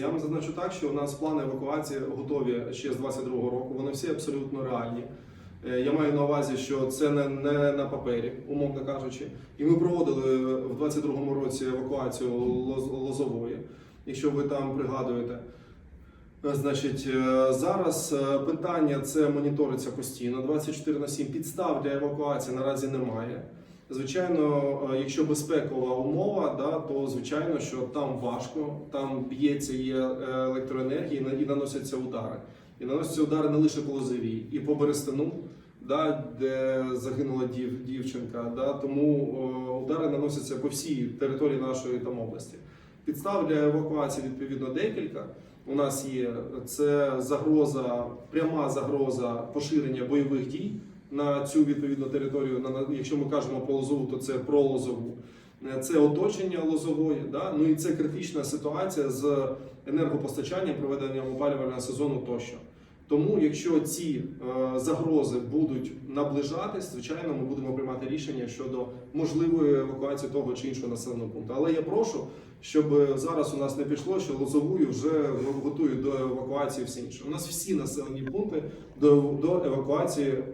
Я вам зазначу так, що у нас плани евакуації готові ще з 22-го року. Вони всі абсолютно реальні. Е, Я маю на увазі, що це не, не на папері, умовно кажучи. І ми проводили в 22-му році евакуацію Лоз- Лозової, якщо ви там пригадуєте. Е, Значить, е, зараз е, питання це моніториться постійно. 24 на 7 підстав для евакуації наразі немає. Звичайно, е, якщо безпекова умова, да, то звичайно, що там важко, там б'ється є е, електроенергія і на- і наносяться удари. І наносяться удари не лише по Лозовій, і по Берестину, да, де загинула дів, дівчинка. Да, тому е, удари наносяться по всій території нашої там області. Підстав для евакуації відповідно декілька. У нас є це загроза, пряма загроза поширення бойових дій на цю відповідну територію. На, якщо ми кажемо про Лозову, то це про Лозову. Е, Це оточення Лозової, да? ну і це критична ситуація з енергопостачанням, проведенням опалювального сезону тощо. Тому, якщо ці е, загрози будуть наближатись, звичайно, ми будемо приймати рішення щодо можливої евакуації того чи іншого населеного пункту. Але я прошу, щоб зараз у нас не пішло, що Лозовую вже готують до евакуації всі інші. У нас всі населені пункти до, до евакуації